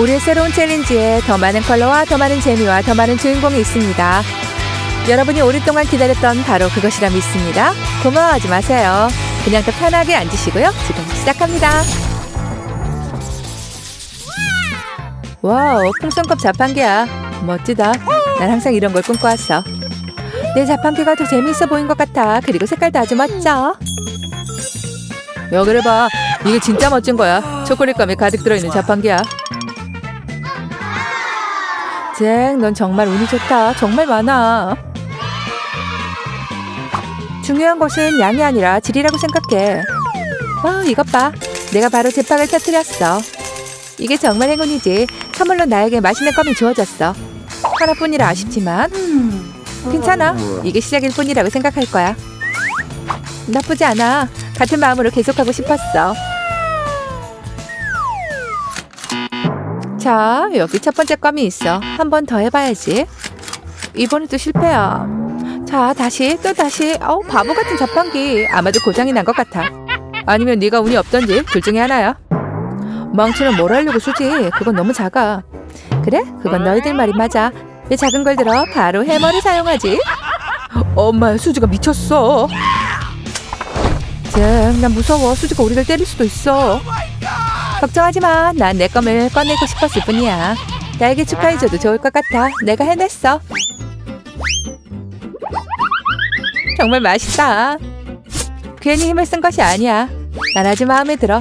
우리의 새로운 챌린지에 더 많은 컬러와 더 많은 재미와 더 많은 주인공이 있습니다. 여러분이 오랫동안 기다렸던 바로 그것이라 믿습니다. 고마워하지 마세요. 그냥 더 편하게 앉으시고요. 지금 시작합니다. 와우, 풍선컵 자판기야. 멋지다. 난 항상 이런 걸 꿈꿔왔어. 내 자판기가 더 재미있어 보인 것 같아. 그리고 색깔도 아주 멋져. 여기를 봐. 이게 진짜 멋진 거야. 초콜릿감이 가득 들어있는 자판기야. 잭, 넌 정말 운이 좋다. 정말 많아. 중요한 것은 양이 아니라 질이라고 생각해. 아, 이것 봐. 내가 바로 제빵을 터뜨렸어. 이게 정말 행운이지. 선물로 나에게 맛있는 껌이 주어졌어. 하나뿐이라 아쉽지만 괜찮아. 이게 시작일 뿐이라고 생각할 거야. 나쁘지 않아. 같은 마음으로 계속하고 싶었어. 자, 여기 첫 번째 껌이 있어. 한 번 더 해봐야지. 이번에도 실패야. 자, 다시 또 다시. 어우, 바보 같은 자판기. 아마도 고장이 난 것 같아. 아니면 네가 운이 없던지 둘 중에 하나야. 망치는 뭘 하려고 쓰지? 그건 너무 작아. 그래? 그건 너희들 말이 맞아. 왜 작은 걸 들어? 바로 해머를 사용하지. 엄마, 수지가 미쳤어. 쟤, 난 무서워. 수지가 우리를 때릴 수도 있어. 걱정하지 마. 난 내 껌을 꺼내고 싶었을 뿐이야. 나에게 축하해줘도 좋을 것 같아. 내가 해냈어. 정말 맛있다. 괜히 힘을 쓴 것이 아니야. 난 아주 마음에 들어.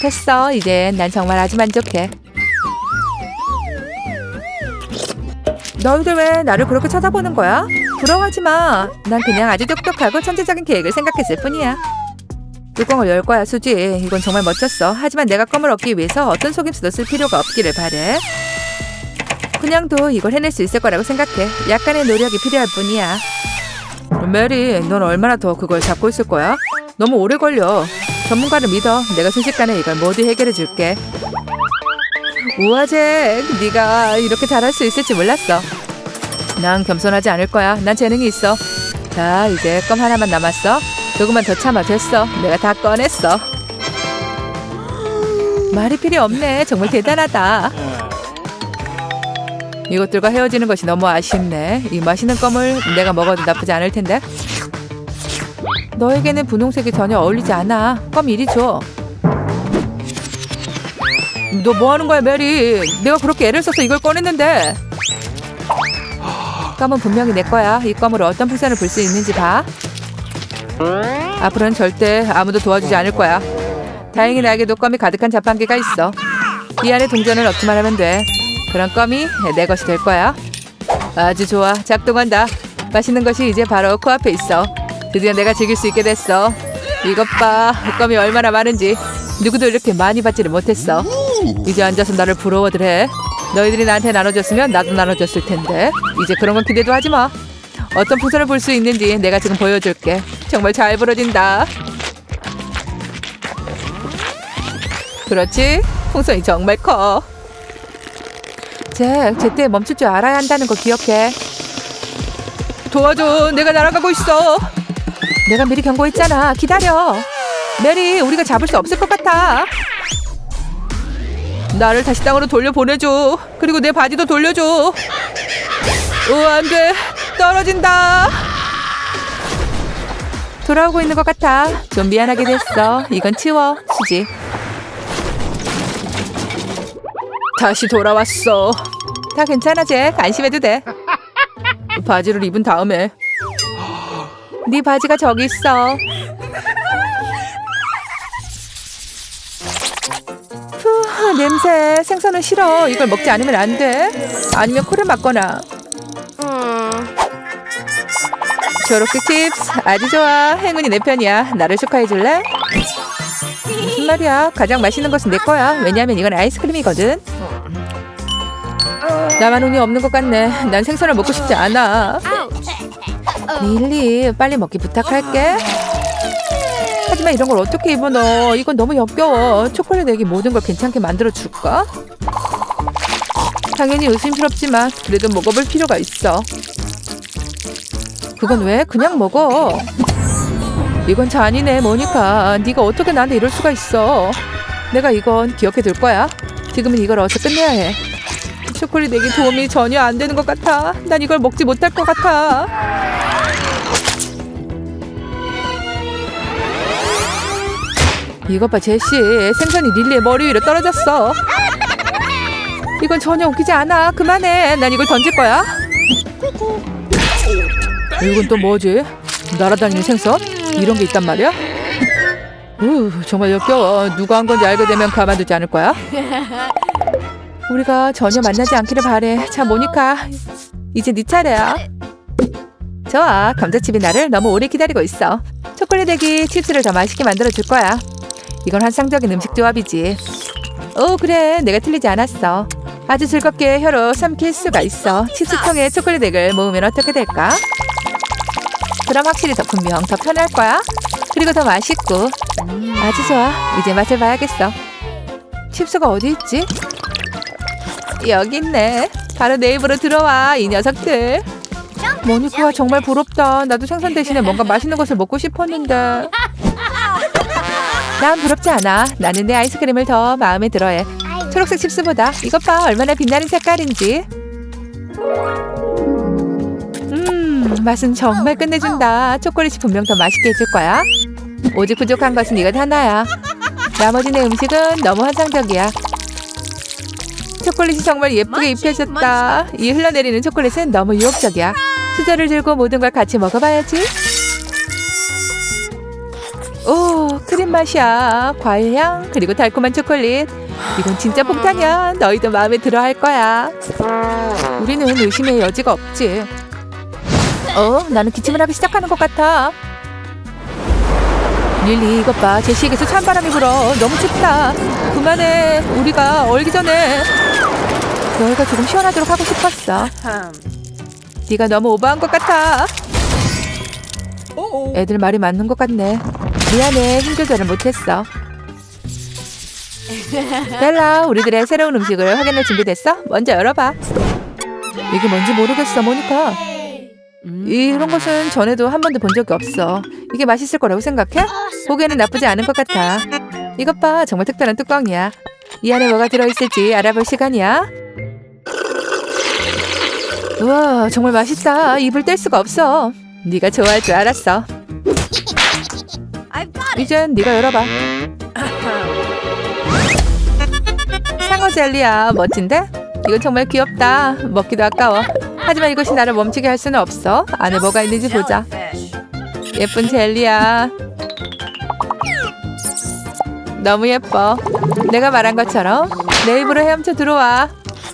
됐어. 이제 난 정말 아주 만족해. 너희들 왜 나를 그렇게 쳐다보는 거야? 부러워하지 마. 난 그냥 아주 똑똑하고 천재적인 계획을 생각했을 뿐이야. 뚜껑을 열 거야, 수지. 이건 정말 멋졌어. 하지만 내가 껌을 얻기 위해서 어떤 속임수도 쓸 필요가 없기를 바래. 그냥도 이걸 해낼 수 있을 거라고 생각해. 약간의 노력이 필요할 뿐이야. 메리, 넌 얼마나 더 그걸 잡고 있을 거야? 너무 오래 걸려. 전문가를 믿어. 내가 순식간에 이걸 모두 해결해 줄게. 우와, 잭. 네가 이렇게 잘할 수 있을지 몰랐어. 난 겸손하지 않을 거야. 난 재능이 있어. 자, 이제 껌 하나만 남았어. 조금만 더 참아 됐어. 내가 다 꺼냈어. 말이 필요 없네. 정말 대단하다. 이것들과 헤어지는 것이 너무 아쉽네. 이 맛있는 껌을 내가 먹어도 나쁘지 않을 텐데. 너에게는 분홍색이 전혀 어울리지 않아. 껌 이리 줘. 너 뭐 하는 거야, 메리? 내가 그렇게 애를 써서 이걸 꺼냈는데. 껌은 분명히 내 거야. 이 껌으로 어떤 풍선을 불 수 있는지 봐. 앞으로는 절대 아무도 도와주지 않을 거야. 다행히 나에게도 껌이 가득한 자판기가 있어. 이 안에 동전을 넣기만 하면 돼. 그런 껌이 내 것이 될 거야. 아주 좋아. 작동한다. 맛있는 것이 이제 바로 코앞에 있어. 드디어 내가 즐길 수 있게 됐어. 이것 봐. 껌이 얼마나 많은지. 누구도 이렇게 많이 받지를 못했어. 이제 앉아서 나를 부러워들 해. 너희들이 나한테 나눠줬으면 나도 나눠줬을 텐데. 이제 그런 건 기대도 하지 마. 어떤 풍선을 볼 수 있는지 내가 지금 보여줄게. 정말 잘 부러진다. 그렇지? 풍선이 정말 커. 잭, 제때 멈출 줄 알아야 한다는 거 기억해. 도와줘. 내가 날아가고 있어. 내가 미리 경고했잖아. 기다려. 메리, 우리가 잡을 수 없을 것 같아. 나를 다시 땅으로 돌려 보내줘. 그리고 내 바지도 돌려줘. 오, 안 돼. 떨어진다. 돌아오고 있는 것 같아. 좀 미안하게 됐어. 이건 치워, 수지. 다시 돌아왔어. 다 괜찮아, 잭. 안심해도 돼. 바지를 입은 다음에. 네 바지가 저기 있어. 후, 냄새. 생선은 싫어. 이걸 먹지 않으면 안 돼. 아니면 코를 막거나. 초록색 칩스 아주 좋아. 행운이 내 편이야. 나를 축하해 줄래? 무슨 말이야. 가장 맛있는 것은 내 거야. 왜냐하면 이건 아이스크림이거든. 나만 운이 없는 것 같네. 난 생선을 먹고 싶지 않아. 릴리 빨리 먹기 부탁할게. 하지만 이런 걸 어떻게 입어 너? 이건 너무 역겨워. 초콜릿 애기 모든 걸 괜찮게 만들어 줄까? 당연히 의심스럽지만 그래도 먹어볼 필요가 있어 그건 왜? 그냥 먹어. 이건 잔이네, 모니카. 네가 어떻게 나한테 이럴 수가 있어? 내가 이건 기억해 둘 거야. 지금은 이걸 어서 끝내야 해. 초콜릿 내기 도움이 전혀 안 되는 것 같아. 난 이걸 먹지 못할 것 같아. 이것 봐, 제시. 생선이 릴리의 머리 위로 떨어졌어. 이건 전혀 웃기지 않아. 그만해. 난 이걸 던질 거야. 이건 또 뭐지? 날아다니는 생선? 이런 게 있단 말이야? 우, 정말 역겨워. 누가 한 건지 알게 되면 가만두지 않을 거야. 우리가 전혀 만나지 않기를 바래. 자, 모니카. 이제 네 차례야. 좋아. 감자칩이 나를 너무 오래 기다리고 있어. 초콜릿 애기 칩스를 더 맛있게 만들어줄 거야. 이건 환상적인 음식 조합이지. 오, 그래. 내가 틀리지 않았어. 아주 즐겁게 혀로 삼킬 수가 있어. 칩스통에 초콜릿 액을 모으면 어떻게 될까? 그럼 확실히 더 분명 더 편할 거야. 그리고 더 맛있고. 아주 좋아. 이제 맛을 봐야겠어. 칩스가 어디 있지? 여기 있네. 바로 내 입으로 들어와 이 녀석들. 모니카가 정말 부럽다. 나도 생선 대신에 뭔가 맛있는 것을 먹고 싶었는데. 난 부럽지 않아. 나는 내 아이스크림을 더 마음에 들어해. 초록색 칩스보다 이것 봐 얼마나 빛나는 색깔인지. 음 맛은 정말 끝내준다. 초콜릿이 분명 더 맛있게 해줄 거야. 오직 부족한 것은 이것 하나야. 나머지 내 음식은 너무 환상적이야. 초콜릿이 정말 예쁘게 입혀졌다. 이 흘러내리는 초콜릿은 너무 유혹적이야. 수저를 들고 모든 걸 같이 먹어봐야지. 오, 크림 맛이야. 과일 향, 그리고 달콤한 초콜릿. 이건 진짜 폭탄이야. 너희도 마음에 들어 할 거야. 우리는 의심의 여지가 없지. 어, 나는 기침을 하기 시작하는 것 같아. 릴리, 이것 봐. 제시에게서 찬바람이 불어. 너무 춥다. 그만해. 우리가 얼기 전에. 너희가 조금 시원하도록 하고 싶었어. 네가 너무 오버한 것 같아. 애들 말이 맞는 것 같네. 미안해, 힘 조절을 못했어. 벨라, 우리들의 새로운 음식을 확인할 준비됐어? 먼저 열어봐. 이게 뭔지 모르겠어, 모니카. 이런 것은 전에도 한 번도 본 적이 없어. 이게 맛있을 거라고 생각해? 보기에는 나쁘지 않은 것 같아. 이것 봐, 정말 특별한 뚜껑이야. 이 안에 뭐가 들어있을지 알아볼 시간이야. 우와, 정말 맛있다. 입을 뗄 수가 없어. 네가 좋아할 줄 알았어. 이젠 네가 열어봐. 상어 젤리야, 멋진데? 이건 정말 귀엽다. 먹기도 아까워. 하지만 이것이 나를 멈추게 할 수는 없어. 안에 뭐가 있는지 보자. 예쁜 젤리야. 너무 예뻐. 내가 말한 것처럼 내 입으로 헤엄쳐 들어와.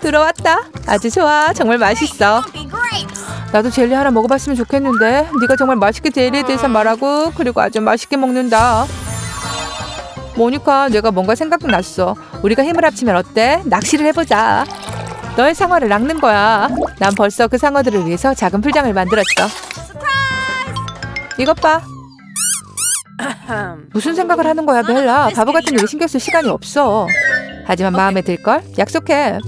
들어왔다. 아주 좋아. 정말 맛있어. 나도 젤리 하나 먹어봤으면 좋겠는데 네가 정말 맛있게 젤리에 대해서 말하고 그리고 아주 맛있게 먹는다. 모니카 내가 뭔가 생각났어. 우리가 힘을 합치면 어때? 낚시를 해보자. 너의 상어를 낚는 거야. 난 벌써 그 상어들을 위해서 작은 풀장을 만들었어. 이것 봐. 무슨 생각을 하는 거야, 벨라? 바보 같은 일 신경 쓸 시간이 없어. 하지만 마음에 들걸? 약속해.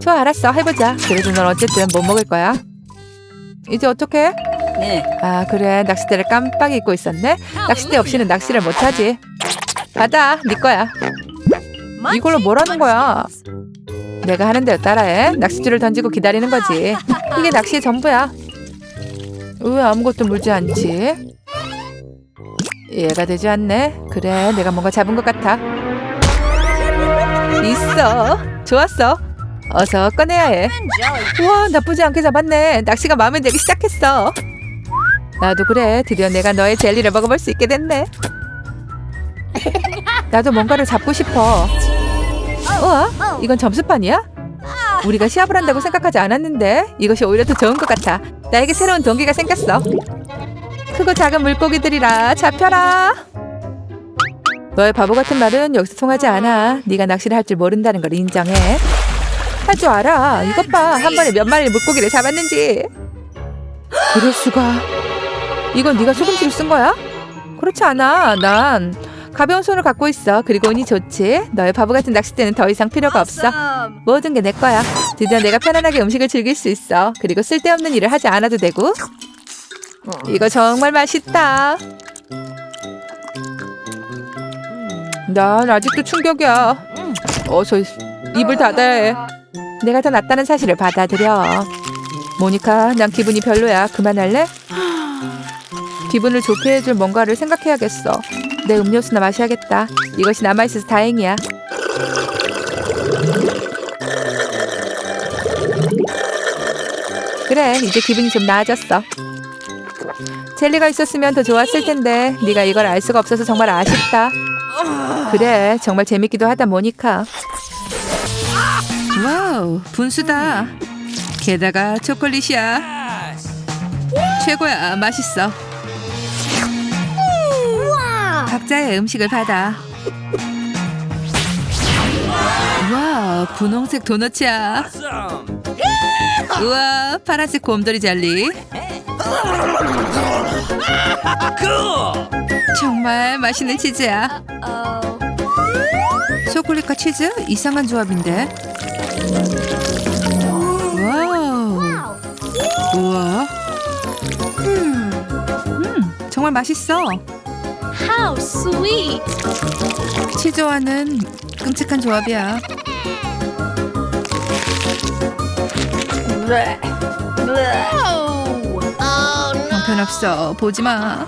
좋아, 알았어. 해보자. 그래도 넌 어쨌든 못 먹을 거야. 이제 어떡해? 네. 아, 그래. 낚싯대를 깜빡 잊고 있었네. 낚싯대 없이는 낚시를 못하지. 받아, 네 거야. 이걸로 뭘 하는 거야? 내가 하는 대로 따라해. 낚싯줄을 던지고 기다리는 거지. 이게 낚시의 전부야. 왜 아무것도 물지 않지? 이해가 되지 않네. 그래, 내가 뭔가 잡은 것 같아. 있어. 좋았어. 어서 꺼내야 해. 우와, 나쁘지 않게 잡았네. 낚시가 마음에 들기 시작했어. 나도 그래. 드디어 내가 너의 젤리를 먹어볼 수 있게 됐네. 나도 뭔가를 잡고 싶어. 우와, 이건 점수판이야? 우리가 시합을 한다고 생각하지 않았는데 이것이 오히려 더 좋은 것 같아. 나에게 새로운 동기가 생겼어. 크고 작은 물고기들이라 잡혀라. 너의 바보 같은 말은 여기서 통하지 않아. 네가 낚시를 할 줄 모른다는 걸 인정해. 할 줄 알아. 이것 봐. 한 번에 몇 마리 물고기를 잡았는지. 이럴 수가. 이건 네가 소금치를 쓴 거야? 그렇지 않아. 난 가벼운 손을 갖고 있어. 그리고 운이 좋지. 너의 바보 같은 낚싯대는 더 이상 필요가 없어. 모든 게 내 거야. 드디어 내가 편안하게 음식을 즐길 수 있어. 그리고 쓸데없는 일을 하지 않아도 되고. 이거 정말 맛있다. 난 아직도 충격이야. 어서 입을 닫아야 해. 내가 더 낫다는 사실을 받아들여. 모니카, 난 기분이 별로야. 그만할래? 기분을 좋게 해줄 뭔가를 생각해야겠어. 내 음료수나 마셔야겠다. 이것이 남아있어서 다행이야. 그래, 이제 기분이 좀 나아졌어. 젤리가 있었으면 더 좋았을 텐데 네가 이걸 알 수가 없어서 정말 아쉽다. 그래, 정말 재밌기도 하다 모니카. 와우, 분수다. 게다가 초콜릿이야. 최고야, 맛있어. 각자의 음식을 받아. 와, 분홍색 도넛이야. 우와, 파란색 곰돌이 젤리. 정말 맛있는 치즈야. 초콜릿과 치즈? 이상한 조합인데. 와우. 우와. 음, 정말 맛있어. How sweet! 치즈와는 끔찍한 조합이야. Oh no! 형편없어. 보지 마.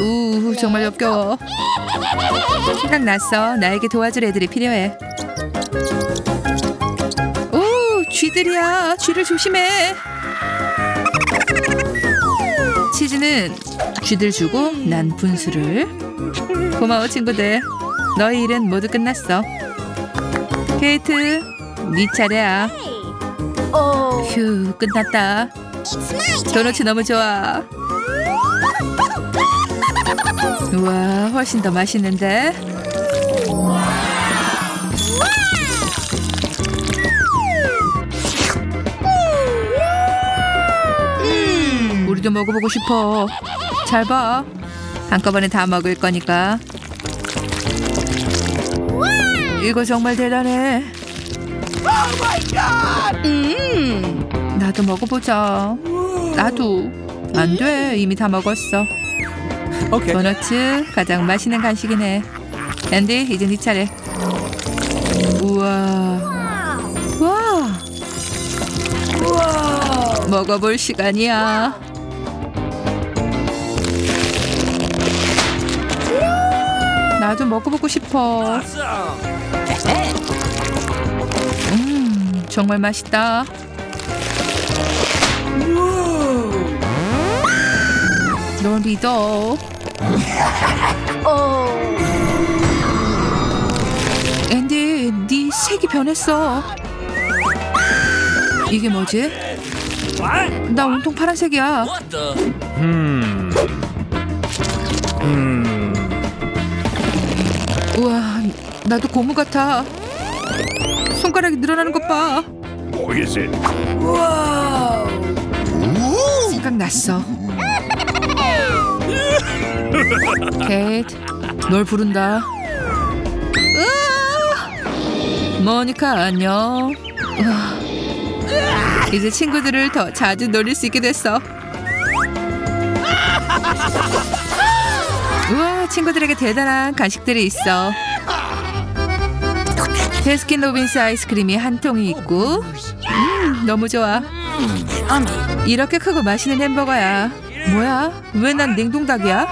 우, 정말 역겨워. 생각났어. 나에게 도와줄 애들이 필요해. 오, 쥐들이야. 쥐를 조심해. 치즈는 쥐들 주고 난 분수를. 고마워 친구들. 너희 일은 모두 끝났어. 케이트, 네 차례야. 휴, 끝났다. 도넛이 너무 좋아. 우와, 훨씬 더 맛있는데? 우리도 먹어보고 싶어. 잘 봐. 한꺼번에 다 먹을 거니까. 이거 정말 대단해. mm. 나도 먹어보자. 나도. 안 돼. 이미 다 먹었어. Okay. 도너츠 가장 맛있는 간식이네. 앤디 이제 네 차례. 우와. 와. 먹어볼 시간이야. 나도 먹어보고 싶어. 음, 정말 맛있다. 널 믿어. 앤디, 네 색이 변했어. 이게 뭐지? 나 온통 파란색이야. Hmm. 우와, 나도 고무 같아. 손가락이 늘어나는 것 봐. Is it? 생각났어. 케이트, 널 부른다. 으아! 모니카 안녕. 우와, 이제 친구들을 더 자주 놀릴 수 있게 됐어. 우와, 친구들에게 대단한 간식들이 있어. 데스킨 로빈스 아이스크림이 한 통이 있고, 음, 너무 좋아. 이렇게 크고 맛있는 햄버거야. 뭐야? 왜 난 냉동닭이야?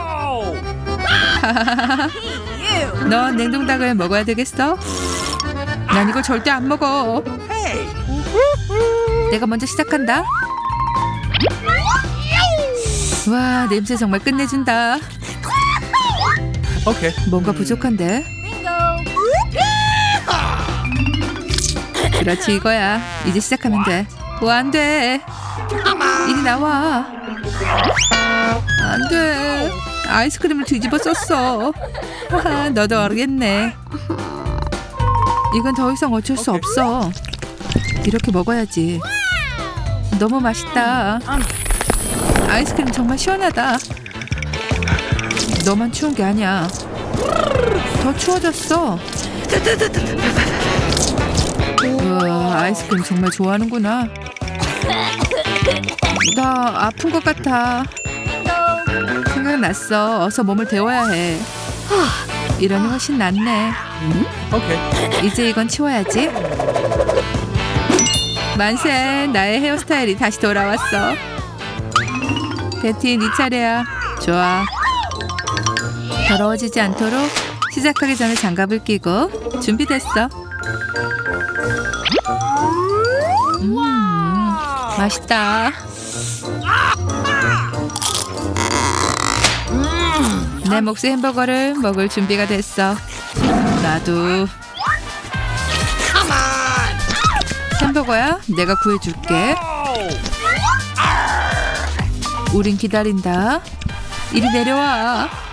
넌 냉동닭을 먹어야 되겠어? 난 이거 절대 안 먹어. 내가 먼저 시작한다. 와, 냄새 정말 끝내준다. Okay. 뭔가 부족한데? 그렇지 이거야. 이제 시작하면 돼. 와, 안 돼. 이리 나와. 안 돼. 아이스크림을 뒤집어 썼어. 하하, 너도 알겠네. 이건 더 이상 어쩔 수 없어. 이렇게 먹어야지. 너무 맛있다. 아이스크림 정말 시원하다. 너만 추운 게 아니야. 더 추워졌어. 우와, 아이스크림 정말 좋아하는구나. 나 아픈 것 같아. 생각났어. 어서 몸을 데워야 해. 이러니 훨씬 낫네. Okay. 이제 이건 치워야지. 만세, 나의 헤어스타일이 다시 돌아왔어. 베티, 네 차례야. 좋아. 더러워지지 않도록 시작하기 전에 장갑을 끼고 준비됐어. 음, 맛있다. 내 몫의 햄버거를 먹을 준비가 됐어. 나도. 햄버거야? 내가 구해줄게. 우린 기다린다. 이리 내려와.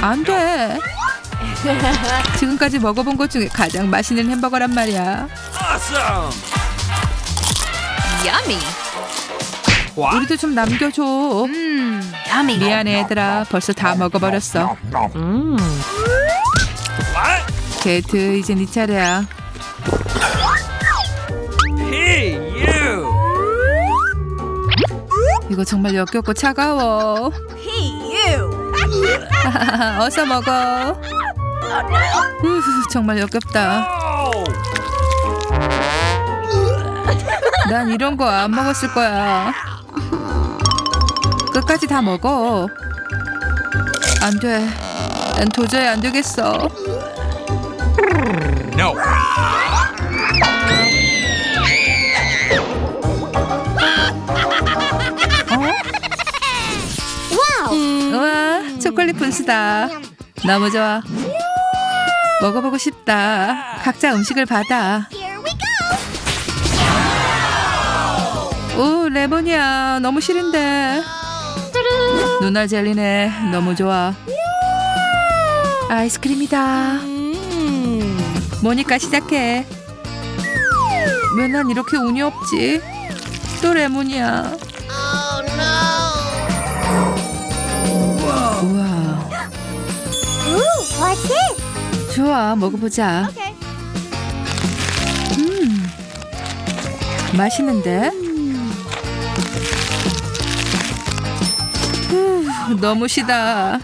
안 돼. 지금까지 먹어본 것 중에 가장 맛있는 햄버거란 말이야. Awesome. Yummy. 우리도 좀 남겨줘. Mmm. Yummy. 미안해 얘들아. 벌써 다 먹어버렸어. What? 게이트 이제 네 차례야. Hey, you. 이거 정말 역겹고 차가워. You. 어서 먹어. 후, 정말 역겹다. 난 이런 거 안 먹었을 거야. 끝까지 다 먹어. 안 돼. 난 도저히 안 되겠어. No. 초콜릿 분수다. 너무 좋아. 먹어보고 싶다. 각자 음식을 받아. 오, 레몬이야. 너무 싫은데. 눈알 젤리네. 너무 좋아. 아이스크림이다. 모니까 시작해. 왜 난 이렇게 운이 없지? 또 레몬이야. 우와. What's it? 좋아, 먹어보자. Okay. 음, 맛있는데? 후, 너무 시다.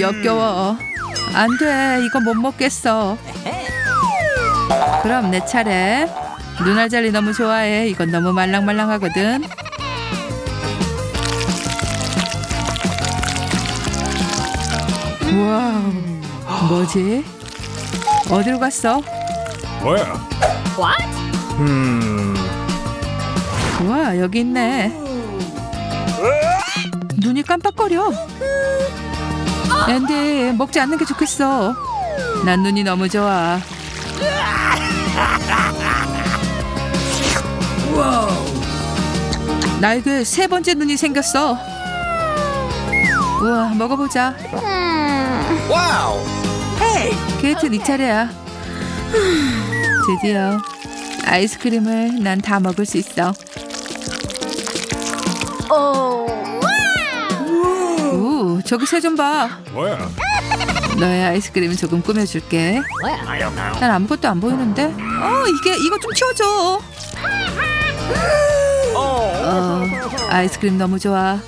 역겨워. 안 돼, 이거 못 먹겠어. 그럼 내 차례. 눈알 젤리 너무 좋아해. 이건 너무 말랑말랑하거든. 와우, 뭐지? 어디로 갔어? Where? What? Hmm. 우와 여기 있네 눈이 깜빡거려 앤디 먹지 않는 게 좋겠어 난 눈이 너무 좋아 나에게 세 번째 눈이 생겼어 우와 먹어보자 Wow. 게이트 네 차례야 드디어 아이스크림을 난 다 먹을 수 있어. 오, 저기 새 좀 봐. Where? 너의 아이스크림은 조금 꾸며줄게. 난 아무것도 안 보이는데. 어, 이게 이거 좀 치워줘. Oh. 어, 아이스크림 너무 좋아.